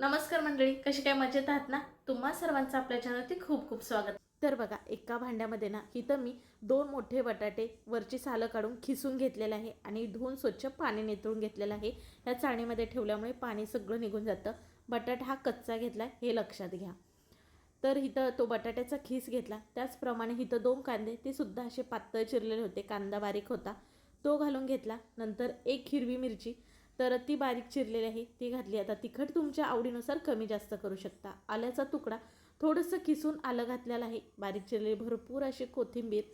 नमस्कार मंडळी कशी काय मजेत आहात ना? तुम्हा सर्वांचं आपल्या चॅनलवरती खूप खूप स्वागत. तर बघा एका भांड्यामध्ये ना इथं मी दोन मोठे बटाटे वरची सालं काढून खिसून घेतलेलं आहे आणि धुवून स्वच्छ पाणी नितळून घेतलेलं आहे. या चाळणीमध्ये ठेवल्यामुळे पाणी सगळं निघून जातं. बटाटा हा कच्चा घेतला हे लक्षात घ्या. तर इथं तो बटाट्याचा खीस घेतला. त्याचप्रमाणे इथं दोन कांदे ते सुद्धा असे पातळ चिरलेले होते कांदा बारीक होता. तो घालून घेतला. नंतर एक हिरवी मिरची तर ती बारीक चिरलेली आहे ती घातली. आता तिखट तुमच्या आवडीनुसार कमी जास्त करू शकता. आल्याचा तुकडा थोडंसं किसून आलं घातलेलं आहे. बारीक चिरलेली भरपूर अशी कोथिंबीर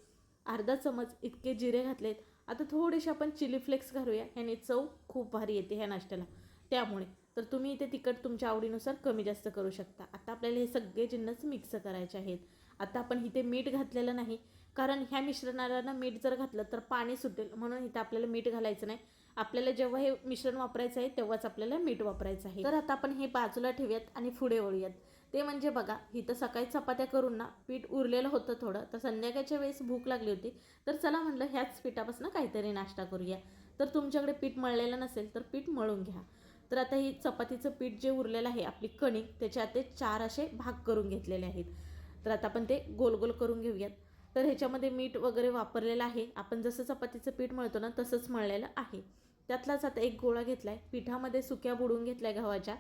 अर्धा चमच इतके जिरे घातलेत. आता थोडेसे आपण चिली फ्लेक्स घालूया. ह्याने चव खूप भारी येते ह्या नाश्त्याला. त्यामुळे तर तुम्ही इथे तिखट तुमच्या आवडीनुसार कमी जास्त करू शकता. आता आपल्याला हे सगळे जिन्नस मिक्स करायचे आहेत. आता आपण इथे मीठ घातलेलं नाही. कारण ह्या मिश्रणाला ना मीठ जर घातलं तर पाणी सुटेल. म्हणून इथं आपल्याला मीठ घालायचं नाही. आपल्याला जेव्हा हे मिश्रण वापरायचं आहे तेव्हाच आपल्याला मीठ वापरायचं आहे. तर आता आपण हे बाजूला ठेवूयात आणि पुढे वळूयात. ते म्हणजे बघा इथं सकाळी चपात्या करून ना पीठ उरलेलं होतं थोडं. तर संध्याकाळच्या वेळेस भूक लागली होती. तर चला म्हणलं ह्याच पिठापासून काहीतरी नाश्ता करूया. तर तुमच्याकडे पीठ मळलेलं नसेल तर पीठ मळून घ्या. तर आता ही चपातीचं पीठ जे उरलेलं आहे आपली कणिक त्याचे आता चार असे भाग करून घेतलेले आहेत. तर आता आपण ते गोल गोल करून घेऊयात. तर ह्याच्यामध्ये मीठ वगैरे वापरलेलं आहे. आपण जसं चपातीचं पीठ मळतो ना तसंच मळलेलं आहे. त्यातलाच आता एक गोळा घेतला आहे पिठामध्ये सुक्या बुडून घेतल्या गव्हाच्या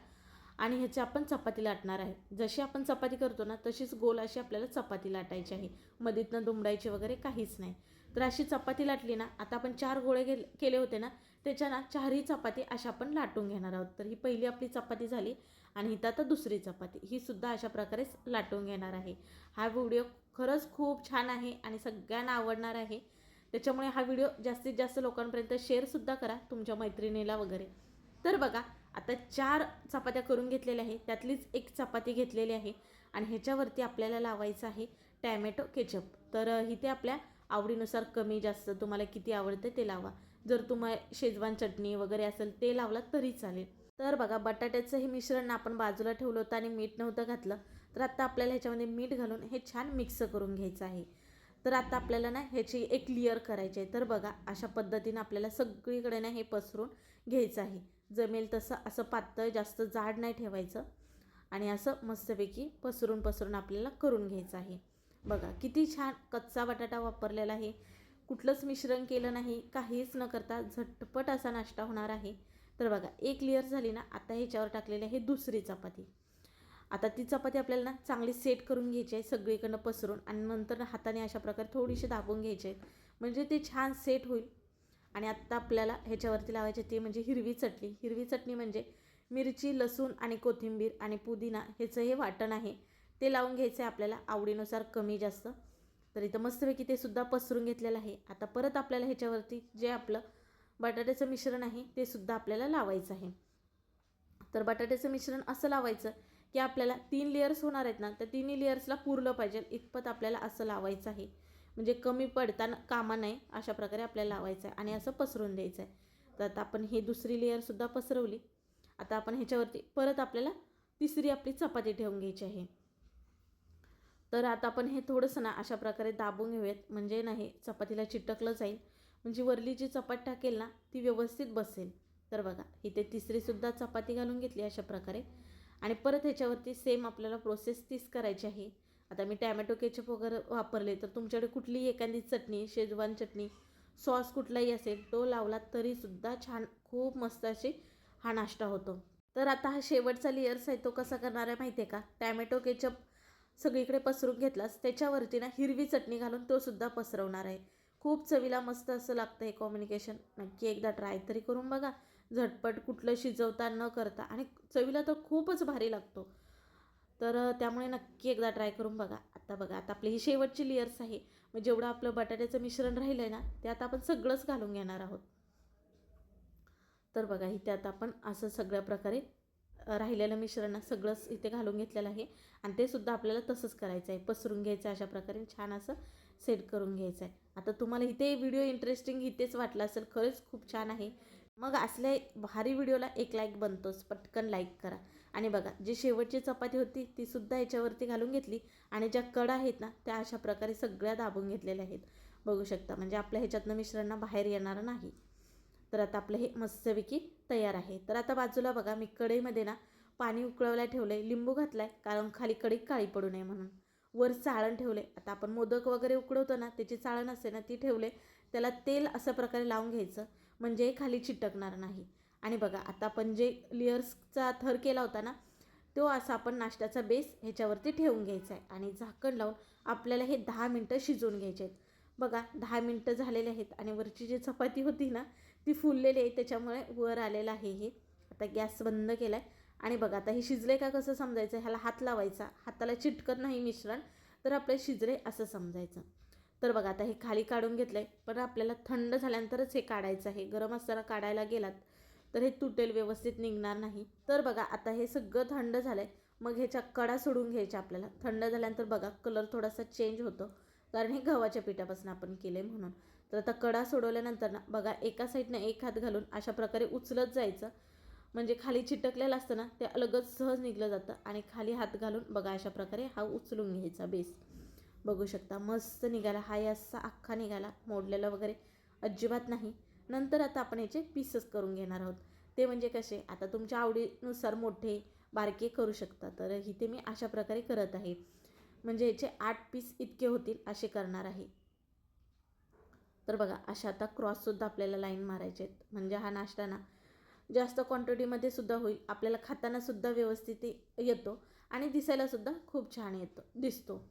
आणि ह्याची आपण चपाती लाटणार आहे. जशी आपण चपाती करतो ना तशीच गोल अशी आपल्याला चपाती लाटायची आहे. मधीतनं दुमडायची वगैरे काहीच नाही. तर अशी चपाती लाटली ना आता आपण चार गोळे गे केले होते ना त्याच्या ना चारही चपाती अशा आपण लाटून घेणार आहोत. तर ही पहिली आपली चपाती झाली आणि इथं आता दुसरी चपाती. ही सुद्धा अशा प्रकारेच लाटून घेणार आहे. हा व्हिडिओ खरंच खूप छान आहे आणि सगळ्यांना आवडणार आहे. त्याच्यामुळे हा व्हिडिओ जास्तीत जास्त लोकांपर्यंत शेअरसुद्धा करा तुमच्या मैत्रिणीला वगैरे. तर बघा आता चार चपात्या करून घेतलेल्या आहे त्यातलीच एक चपाती घेतलेली आहे आणि ह्याच्यावरती आपल्याला लावायचं आहे टॅमॅटो केचप. तर इथे आपल्या आवडीनुसार कमी जास्त तुम्हाला किती आवडतं ते लावा. जर तुम्हाला शेजवान चटणी वगैरे असेल ते लावलं तरी चालेल. तर बघा बटाट्याचं हे मिश्रण आपण बाजूला ठेवलं होतं आणि मीठ नव्हतं घातलं. तर आत्ता आपल्याला ह्याच्यामध्ये मीठ घालून हे छान मिक्स करून घ्यायचं आहे. तर आता आपल्याला ना ह्याची एक क्लिअर करायची आहे. तर बघा अशा पद्धतीनं आपल्याला सगळीकडे ना हे पसरून घ्यायचं आहे. जमेल तसं असं पातळ जास्त जाड नाही ठेवायचं. आणि असं मस्तपैकी पसरून पसरून आपल्याला करून घ्यायचं आहे. बघा किती छान कच्चा बटाटा वापरलेला आहे. कुठलंच मिश्रण केलं नाही. काहीच न करता झटपट असा नाश्ता होणार आहे. तर बघा एक लेअर झाली ना आता ह्याच्यावर टाकलेली आहे दुसरी चपाती. आता ती चपाती आपल्याला ना चांगली सेट करून घ्यायची आहे सगळीकडनं पसरून आणि नंतर हाताने अशा प्रकारे थोडीशी दाबून घ्यायचे आहेत. म्हणजे ते छान सेट होईल. आणि आत्ता आपल्याला ह्याच्यावरती लावायचे ते म्हणजे हिरवी चटणी. हिरवी चटणी म्हणजे मिरची लसूण आणि कोथिंबीर आणि पुदिना ह्याचं हे वाटण आहे. ते लावून घ्यायचं आहे आपल्याला आवडीनुसार कमी जास्त. तर इथं मस्तपैकी ते सुद्धा पसरून घेतलेलं आहे. आता परत आपल्याला ह्याच्यावरती जे आपलं बटाट्याचं मिश्रण आहे ते सुद्धा आपल्याला लावायचं आहे. तर बटाट्याचं मिश्रण असं लावायचं की आपल्याला तीन लेयर्स होणार आहेत ना त्या तिन्ही लेयर्सला पुरलं पाहिजे. इतपत आपल्याला असं लावायचं आहे. म्हणजे कमी पडताना कामा नाही अशा प्रकारे आपल्याला लावायचं आहे आणि असं पसरून द्यायचं आहे. तर आता आपण ही दुसरी लेअरसुद्धा पसरवली. आता आपण ह्याच्यावरती परत आपल्याला तिसरी आपली चपाती ठेवून घ्यायची आहे. तर आता आपण हे थोडंसं ना अशा प्रकारे दाबून घेऊयात. म्हणजे नाही चपातीला चिटकलं जाईल. म्हणजे वरली जी चपात टाकेल ना ती व्यवस्थित बसेल. तर बघा इथे तिसरीसुद्धा चपाती घालून घेतली अशा प्रकारे. आणि परत ह्याच्यावरती सेम आपल्याला प्रोसेस तीच करायची आहे. आता मी टॅमॅटो केचप वगैरे वापरले तर तुमच्याकडे कुठलीही एखादी चटणी शेजवान चटणी सॉस कुठलाही असेल तो लावला तरीसुद्धा छान खूप मस्त अशी हा नाश्ता होतो. तर आता हा शेवटचा लेअर्स आहे तो कसा करणार आहे माहिती आहे का? टॅमॅटो केचप सगळीकडे पसरून घेतलास त्याच्यावरती ना हिरवी चटणी घालून तो सुद्धा पसरवणार आहे. खूप चवीला मस्त असं लागतं हे कॉम्युनिकेशन नक्की एकदा ट्राय तरी करून बघा. झटपट कुठलं शिजवता न करता. आणि चवीला तर खूपच भारी लागतो. तर त्यामुळे नक्की एकदा ट्राय करून बघा. आता बघा आता आपली ही शेवटची लेयर्स आहे. मग जेवढं आपलं बटाट्याचं मिश्रण राहिलं आहे ना ते आता आपण सगळंच घालून घेणार आहोत. तर बघा इथे आता आपण असं सगळ्या प्रकारे राहिलेलं मिश्रण सगळंच इथे घालून घेतलेलं आहे. आणि ते सुद्धा आपल्याला तसंच करायचं आहे. पसरून घ्यायचं अशा प्रकारे छान असं सेट करून घ्यायचं आहे. आता तुम्हाला इथे व्हिडिओ इंटरेस्टिंग इथेच वाटला असेल खरंच खूप छान आहे. मग असल्या भारी व्हिडिओला एक लाईक बनतोच पटकन लाईक करा. आणि बघा जी शेवटची चपाती होती ती सुद्धा याच्यावरती घालून घेतली आणि ज्या कडा आहेत ना त्या अशा प्रकारे सगळ्या दाबून घेतलेल्या आहेत. बघू शकता म्हणजे आपल्या ह्याच्यातनं मिश्रांना बाहेर येणार नाही. तर आता आपलं हे मस्तपैकी तयार आहे. तर आता बाजूला बघा मी कढईमध्ये ना पाणी उकळवायला ठेवलं आहे लिंबू घातला आहे कारण खाली कडी काळी पडू नये म्हणून. वर चाळण ठेवले आता आपण मोदक वगैरे उकडवतो ना त्याची चाळण असते ना ती ठेवले त्याला तेल अशा प्रकारे लावून घ्यायचं. म्हणजे खाली चिटकणार नाही. आणि बघा आता आपण जे लेयर्सचा थर केला होता ना तो असा आपण नाश्त्याचा बेस ह्याच्यावरती ठेवून घ्यायचा आहे. आणि झाकण लावून आपल्याला हे दहा मिनटं शिजवून घ्यायचे आहेत. बघा दहा मिनटं झालेले आहेत आणि वरची जी चपाती होती ना ती फुललेली आहे. त्याच्यामुळे वर आलेलं आहे हे. आता गॅस बंद केला आहे आणि बघा आता हे शिजले का कसं समजायचं? ह्याला हात लावायचा. हाताला चिटकत नाही मिश्रण तर आपलं शिजले असं समजायचं. तर बघा आता हे खाली काढून घेतलं आहे पण आपल्याला थंड झाल्यानंतरच हे काढायचं आहे. गरम असताना काढायला गेलात तर हे तुटेल व्यवस्थित निघणार नाही. तर बघा आता हे सगळं थंड झालं आहे मग ह्याच्या कडा सोडून घ्यायच्या आपल्याला. थंड झाल्यानंतर बघा कलर थोडासा चेंज होतो. कारण हे गव्हाच्या पिठापासून आपण केलं आहे म्हणून. तर आता कडा सोडवल्यानंतर ना बघा एका साईडनं एक हात घालून अशा प्रकारे उचलत जायचं. म्हणजे खाली चिटकलेलं असतं ना ते अलगच सहज निघलं जातं. आणि खाली हात घालून बघा अशा प्रकारे हा उचलून घ्यायचा बेस बघू शकता. मस्त निघाला. हा असा अख्खा निघाला. मोडलेला वगैरे अजिबात नाही. नंतर आता आपण याचे पीसेस करून घेणार आहोत. ते म्हणजे कसे? आता तुमच्या आवडीनुसार मोठे बारके करू शकता. तर इथे मी अशा प्रकारे करत आहे. म्हणजे याचे आठ पीस इतके होतील असे करणार आहे. तर बघा अशा आता क्रॉससुद्धा आपल्याला लाईन मारायचे आहेत. म्हणजे हा नाश्ता ना जास्त क्वांटिटीमध्ये सुद्धा होईल. आपल्याला खातानासुद्धा व्यवस्थित येतो आणि दिसायलासुद्धा खूप छान येतो दिसतो.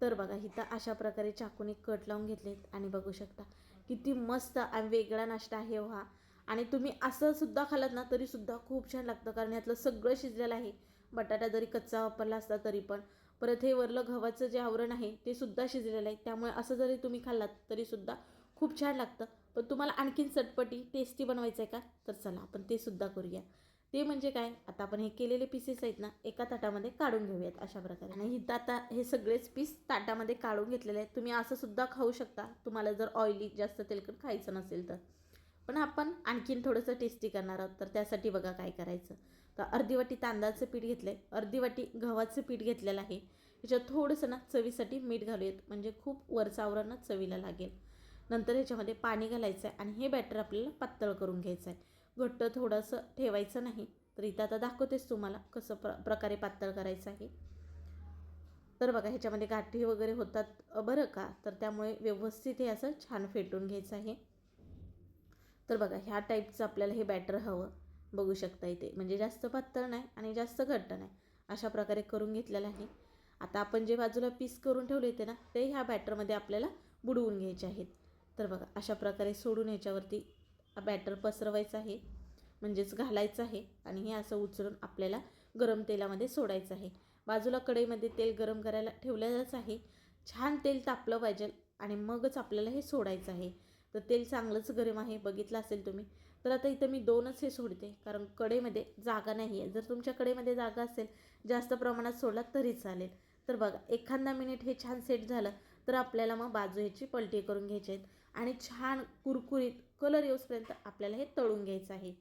तर बघा इथं अशा प्रकारे चाकूने कट लावून घेतलेत आणि बघू शकता किती मस्त आणि वेगळा नाश्ता आहे व्हा हा. आणि तुम्ही असं सुद्धा खालात ना तरीसुद्धा खूप छान लागतं कारण यातलं सगळं शिजलेलं आहे. बटाटा जरी कच्चा वापरला असता तरी पण. परत हे वरलं गव्हाचं जे आवरण आहे ते सुद्धा शिजलेलं आहे. त्यामुळे असं जरी तुम्ही खाल्लात तरीसुद्धा खूप छान लागतं. पण तुम्हाला आणखीन चटपटी टेस्टी बनवायचं आहे का? तर चला आपण ते सुद्धा करूया. ते म्हणजे काय? आता आपण हे केलेले पीसेस आहेत ना एका ताटामध्ये काढून घेऊयात अशा प्रकारे. आणि इथं आता हे सगळेच पीस ताटामध्ये काढून घेतलेले आहेत. तुम्ही असं सुद्धा खाऊ शकता. तुम्हाला जर ऑइली जास्त तेलकट खायचं नसेल तर. पण आपण आणखीन थोडंसं टेस्टी करणार आहोत. तर त्यासाठी बघा काय करायचं. तर अर्धी वाटी तांदळाचं पीठ घेतलं आहे अर्धी वाटी गव्हाचं पीठ घेतलेलं आहे. ह्याच्यात थोडंसं ना चवीसाठी मीठ घालूयात. म्हणजे खूप वरचं आवरण चवीला लागेल. नंतर ह्याच्यामध्ये पाणी घालायचं आहे आणि हे बॅटर आपल्याला पातळ करून घ्यायचं आहे घट्ट थोडंसं ठेवायचं नाही. तर इथं आता दाखवतेच तुम्हाला कसं प्र प्रकारे पातळ करायचं आहे. तर बघा ह्याच्यामध्ये गाठी वगैरे होतात बरं का? तर त्यामुळे व्यवस्थित हे असं छान फेटून घ्यायचं आहे. तर बघा ह्या टाईपचं आपल्याला हे बॅटर हवं. बघू शकता इथे. म्हणजे जास्त पातळ नाही आणि जास्त घट्ट नाही. अशा प्रकारे करून घेतलेलं आहे. आता आपण जे बाजूला पीस करून ठेवले होते ना ते ह्या बॅटरमध्ये आपल्याला बुडवून घ्यायचे आहेत. तर बघा अशा प्रकारे सोडून ह्याच्यावरती हा बॅटर पसरवायचं आहे. म्हणजेच घालायचं आहे आणि हे असं उचलून आपल्याला गरम तेलामध्ये सोडायचं आहे. बाजूला कढईमध्ये तेल गरम करायला ठेवलेलंच आहे. छान तेल तापलं पाहिजे आणि मगच आपल्याला हे सोडायचं आहे. तर तेल चांगलंच गरम आहे. बघितलं असेल तुम्ही. तर आता इथं मी दोनच हे सोडते. कारण कडेमध्ये जागा नाही आहे. जर तुमच्या कडेमध्ये जागा असेल जास्त प्रमाणात सोडला तरी चालेल. तर बघा एखादा मिनिट हे छान सेट झालं तर आपल्याला मग बाजू ह्याची पलटी करून घ्यायची आहेत. आणि छान कुरकुरीत कलर येऊसपर्यंत आपल्याला हे तळून घ्यायचं आहे.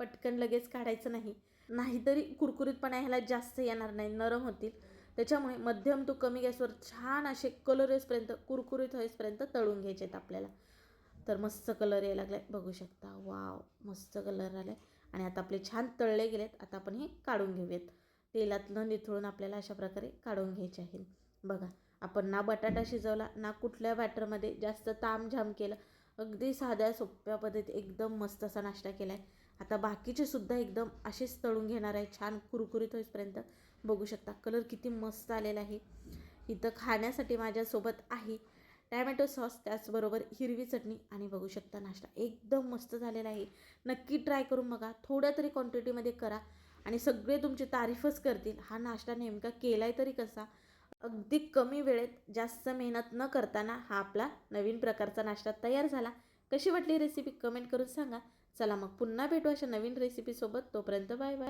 पटकन लगेच काढायचं नाही. नाहीतरी कुरकुरीतपणा ह्याला जास्त येणार नाही नरम होतील. त्याच्यामुळे मध्यम तो कमी गॅसवर छान असे कलर येसपर्यंत कुरकुरीत होईसपर्यंत तळून घ्यायचे आहेत आपल्याला. तर मस्त कलर यायला लागला बघू शकता. वाव मस्त कलर आला आहे आणि आता आपले छान तळले गेलेत. आता आपण हे काढून घेऊयात. तेलातलं निथळून आपल्याला अशा प्रकारे काढून घ्यायचे आहेत. बघा आपण ना बटाटा शिजवला ना कुठल्या बॅटरमध्ये जास्त तामझाम केलं अगदी साध्या सोप्या पद्धतीत एकदम मस्त असा नाश्ता केला आहे आता बाकीचे सुद्धा एकदम असेच तळून घेणार आहे छान कुरकुरीत होईपर्यंत. बघू शकता कलर किती मस्त आलेला आहे. इथं खाण्यासाठी माझ्यासोबत आहे टॅमॅटो सॉस त्याचबरोबर हिरवी चटणी आणि बघू शकता नाश्ता एकदम मस्त झालेला आहे. नक्की ट्राय करून बघा थोड्या तरी क्वांटिटीमध्ये करा आणि सगळे तुमची तारीफच करतील. हा नाश्ता नेमका केला आहे तरी कसा अगदी कमी वेळेत जास्त मेहनत न करताना हा आपला नवीन प्रकारचा नाश्ता तयार झाला. कशी वाटली रेसिपी कमेंट करून सांगा. चला मग पुन्हा भेटू अशा नवीन रेसिपीसोबत तोपर्यंत बाय बाय